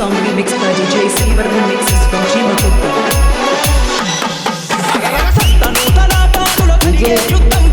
song remixed by DJ Silver remixes from Jima Gupta. Yeah.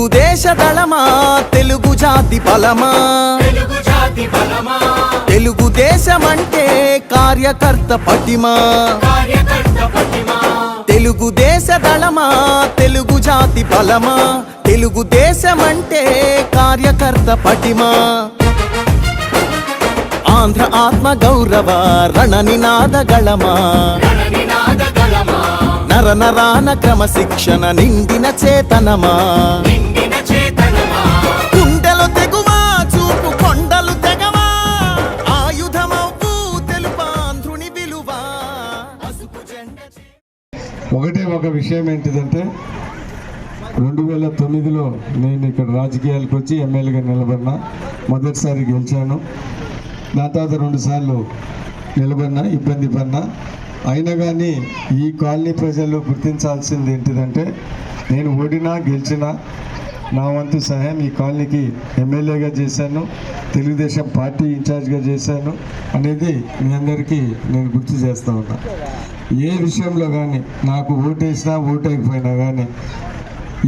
Telugu దేశ దళమా తెలుగు జాతి బలమా? తెలుగు తెలుగుదేశం అంటే కార్యకర్త పటిమా? తెలుగు దేశ దళమా తెలుగు జాతి బలమా? తెలుగుదేశం అంటే కార్యకర్త పటిమా? ఆంధ్ర ఆత్మ గౌరవ రణనినాద గళమా? నర నరాన క్రమశిక్షణ నిండిన చేతనమా? ఒకటే ఒక విషయం ఏంటిదంటే రెండు వేల తొమ్మిదిలో నేను ఇక్కడ రాజకీయాలకు వచ్చి ఎమ్మెల్యేగా నిలబడినా మొదటిసారి గెలిచాను. దాని తర్వాత రెండుసార్లు నిలబడినా ఇబ్బంది పడినా. అయినా కానీ ఈ కాలనీ ప్రజలు గుర్తించాల్సింది ఏంటిదంటే నేను ఓడినా గెలిచినా నా వంతు సహాయం ఈ కాలనీకి ఎమ్మెల్యేగా చేశాను తెలుగుదేశం పార్టీ ఇన్ఛార్జ్గా చేశాను అనేది మీ అందరికీ నేను గుర్తు చేస్తూ ఉన్నా. ఏ విషయంలో కానీ నాకు ఓటేసినా ఓటేయకపోయినా కానీ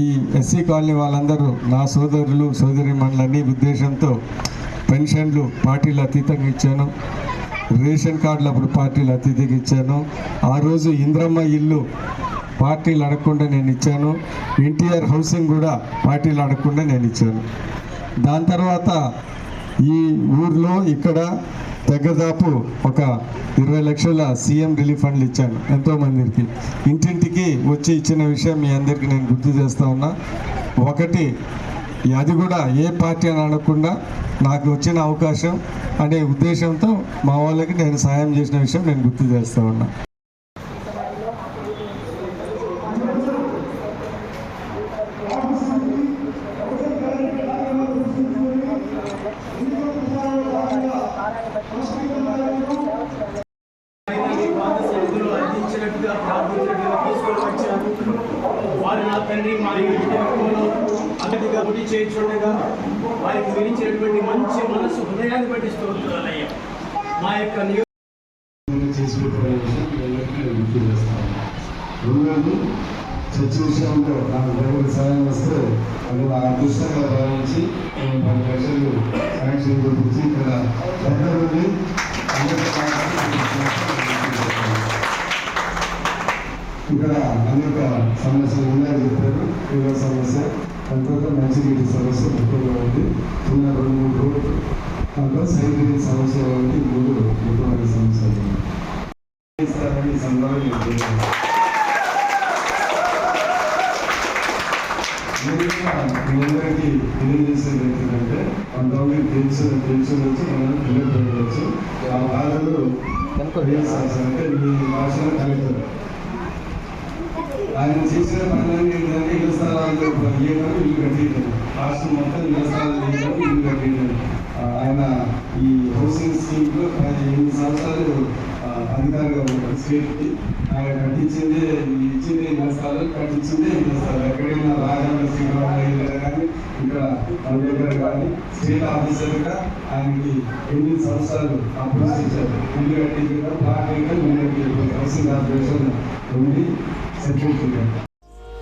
ఈ ఎస్సీ కాలనీ వాళ్ళందరూ నా సోదరులు సోదరిమణులన్నీ ఉద్దేశంతో పెన్షన్లు పార్టీలు అతీతంగా ఇచ్చాను. రేషన్ కార్డులు అప్పుడు పార్టీలు అతీతంగా ఇచ్చాను. ఆ రోజు ఇంద్రమ్మ ఇల్లు పార్టీలు అడగకుండా నేను ఇచ్చాను. ఎన్టీఆర్ హౌసింగ్ కూడా పార్టీలు అడగకుండా నేను ఇచ్చాను. దాని తర్వాత ఈ ఊర్లో ఇక్కడ దగ్గరదాపు ఒక ఇరవై లక్షల సీఎం రిలీఫ్ ఫండ్లు ఇచ్చాను ఎంతోమందికి. ఇంటింటికి వచ్చి ఇచ్చిన విషయం మీ అందరికీ నేను గుర్తు చేస్తా ఉన్నా. ఒకటి అది కూడా ఏ పార్టీ అని అనకుండా నాకు వచ్చిన అవకాశం అనే ఉద్దేశంతో మా వాళ్ళకి నేను సాయం చేసిన విషయం నేను గుర్తు చేస్తూ ఉన్నా. చేయించుండగా వారికి విధించినటువంటి మంచి మనసు హృదయాన్ని బట్టి స్తోత్రాలయ్యా మా యొక్క చర్చ విషయంలో నాకు దేవుడి సహాయం వస్తే అది నా అదృష్టంగా భావించి నేను పది లక్షలు శాంక్షన్ గురించి ఇక్కడ దగ్గరుండి అందరికీ ఇక్కడ అనేక సమస్యలు ఉన్నాయని చెప్పారు. సమస్య అంతతో మంచినీటి సమస్య ముఖ్యంగా ఉంది. చిన్న రెండు మూడు రోడ్లు దాంట్లో సైకిల్ సమస్య ఉంది మూడు సమస్యలు ఉన్నాయి. ఇస్తారని సందర్భంగా అందరికీ తెలియజేసేది ఏంటంటే కొంతమంది తెలుసు తెలుసు మనం తెలియజేయవచ్చు ఆ బాధలు అంటే మీ భాషలో కలెక్టర్. ఆయన చేసిన పనులన్నీ ఏంటంటే ఇళ్ళ స్థలాలు ఇవ్వడం ఇల్లు కట్టించారు రాష్ట్రం మొత్తం ఇళ్ళ స్థలాలు ఇవ్వడం ఇల్లు కట్టించారు ఆయన ఈ హౌసింగ్ స్కీమ్లో ఎనిమిది సంవత్సరాలు ఆ, అధికారిగా ఉంటారు స్టేట్ ఆయన కట్టించిందే ఇచ్చింది ఇళ్ళ స్థలాలు కట్టించిందే ఇళ్ళ స్థలాలు. ఎక్కడైనా రాజాంగ శ్రీరామయ్య కానీ ఇక్కడ మన దగ్గర కానీ స్టేట్ ఆఫీసర్గా ఆయనకి ఎనిమిది సంవత్సరాలు అప్పుడు ఇచ్చారు. ఇల్లు కట్టించారు పార్టీ హౌసింగ్ కార్పొరేషన్ ఉంది. 是支持的。